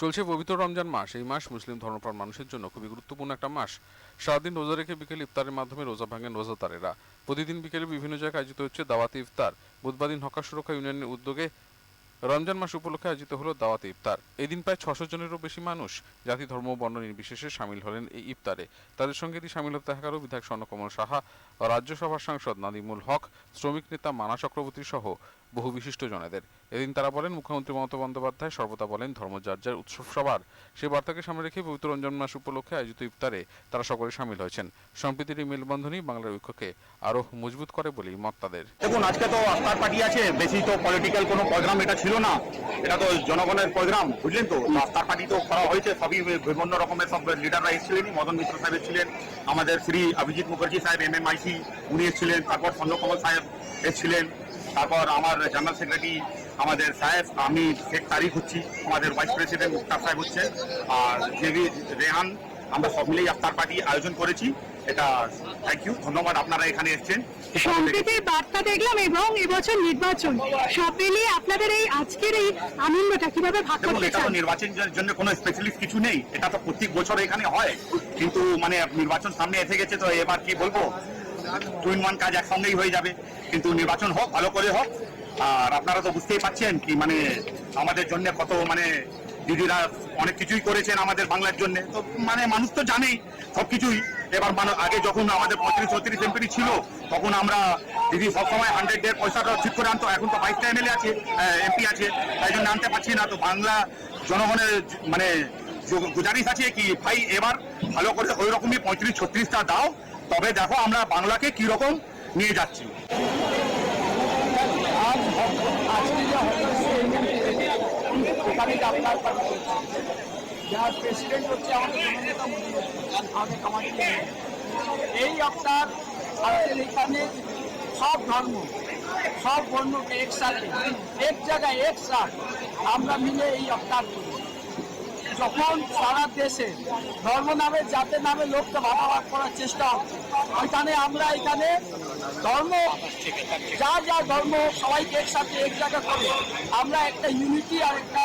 চলছে পবিত্র রমজান মাস। এই মাস মুসলিম ধর্মপ্রাণ মানুষের জন্য খুবই গুরুত্বপূর্ণ একটা মাস। সারাদিন রোজা রেখে বিকেল ইফতারের মাধ্যমে রোজা ভাঙেন রোজাদারেরা। প্রতিদিন বিকেলে বিভিন্ন জায়গায় আয়োজিত হচ্ছে দাওয়াতি ইফতার। বুধবার দিন হকার সুরক্ষা ইউনিয়নের উদ্যোগে রমজান মাস উপলক্ষে আয়োজিত হলো দাওয়াতে ইফতার। এদিন প্রায় ছশো জনেরও বেশি মানুষ জাতি, ধর্ম বর্ণ নির্বিশেষে সামিল হলেন এই ইফতারে। তাদের সঙ্গে এটি সামিল হতে থাকারও বিধায়ক স্বর্ণকমল সাহা রাজ্যসভার সাংসদ নাদিমুল হক, শ্রমিক নেতা মানা চক্রবর্তী সহ বহু বিশিষ্ট জনেদের এদিন তারা বলেন, মুখ্যমন্ত্রী মমতা বন্দ্যোপাধ্যায় সর্বদা বলেন যার উৎসব সবার। সে বার্তাকে সামনে রেখে পবিত্র রঞ্জন মাস উপলক্ষে আয়োজিত ইফতারে তারা সকলে সামিল হয়েছেন। সম্প্রীতির এই মেলবন্ধনই বাংলার ঐক্যকে আরও মজবুত করে বলেই মত তাদের। দেখুন, আজকে তো আফতার পার্টি আছে, বেশি তো পলিটিক্যাল কোনো প্রোগ্রাম এটা ছিল না। এটা তো জনগণের প্রোগ্রাম বুঝলেন তো? আফতার পার্টি তো করা হয়েছে, সবই বিভিন্ন রকমের সব লিডাররা এসেছিলেন, মদন মিত্র সাহেব এসেছিলেন, আমাদের শ্রী অভিজিৎ মুখার্জি সাহেব এম এম আইসি উনি এসেছিলেন, তারপর স্বর্ণকমল সাহেব এসেছিলেন। তারপর আমার জেনারেল সেক্রেটারি আমাদের সাহেব আমি শেখ তারিখ হচ্ছি আমাদের ভাইস প্রেসিডেন্ট মুক্তার সাহেব হচ্ছে আর জেবি রেহান আমরা সব মিলেই আফতার পার্টি আয়োজন করেছি। এটা থ্যাংক ইউ ধন্যবাদ আপনারা এখানে এসেছেন। সম্প্রীতির বার্তা দেখলাম এবং এবছর নির্বাচন। সব মিলিয়ে আপনাদের এই আজকের এই আনন্দটা কীভাবে ভাগ করতে এটা তো চান? নির্বাচনের জন্য কোনো স্পেশালিস্ট কিছু নেই। এটা তো প্রত্যেক বছর এখানে হয়। কিন্তু মানে নির্বাচন সামনে এসে গেছে তো এবার কি বলব? টু ইন ওয়ান কাজ একসঙ্গেই হয়ে যাবে। কিন্তু নির্বাচন হোক, ভালো করে হোক, আর আপনারা তো বুঝতেই পাচ্ছেন কি মানে আমাদের জন্য কত মানে দিদিরা অনেক কিছুই করেছেন আমাদের বাংলার জন্য। তো মানে মানুষ তো জানেই সবকিছুই এবার মানুষ আগে যখন আমাদের পঁয়ত্রিশ, ছত্রিশ এমপি ছিল, তখন আমরা দিদি সবসময় হান্ড্রেড ডের পয়সাটা ঠিক করে আনতো, এখন তো বাইশটা এমএলএ আছে এমপি আছে, তাই জন্য আনতে পারছি না। তো বাংলা জনগণের মানে গুজারিশ আছে কি, ভাই, এবার ভালো করে ওই রকমই পঁয়ত্রিশ ছত্রিশটা দাও তবে দেখো আমরা বাংলাকে কি রকম নিয়ে যাচ্ছি। প্রেসিডেন্ট হচ্ছে, আমাদের এই আপনার আমাদের এখানে সব ধর্ম, সব বর্ণকে একসাথে এক জায়গায় একসাথ আমরা মিলে এই আপনার করি। যখন সারা দেশে ধর্ম নামে, জাতের নামে লোককে ভাগাভাগ করার চেষ্টা ওইখানে আমরা এখানে ধর্ম, যা যা ধর্ম সবাইকে একসাথে এক জায়গা করে। আমরা একটা ইউনিটি আর একটা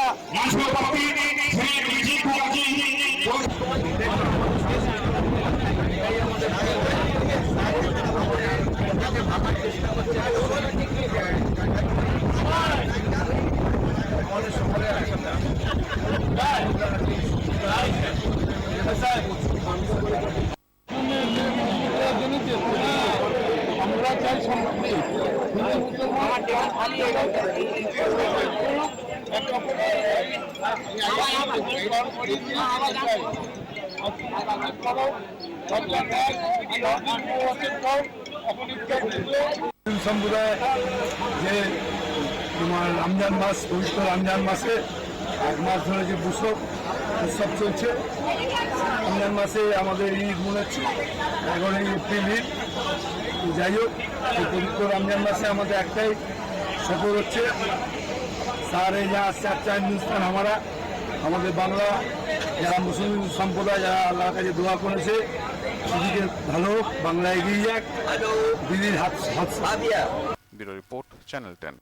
আমরা চাই সম্পত্তি সম্প্রদায় যে তোমার রমজান মাস পবিত্র রমজান মাসে এক মাস ধরে যে উৎসব উৎসব চলছে। রমজান মাসে আমাদের ঈদ মনে হচ্ছে এগারোই এপ্রিল ঈদ। যাই হোক এই পবিত্র রমজান মাসে আমাদের একটাই সফর হচ্ছে সারে যা চাচা হিন্দুস্তান আমরা আমাদের বাংলা যারা মুসলিম সম্প্রদায় যারা আল্লাহর কাছে দোয়া করেছে সেদিকে ভালো হোক বাংলা এগিয়ে যাক। দিদির হাত হাত রিপোর্ট চ্যানেল টেন।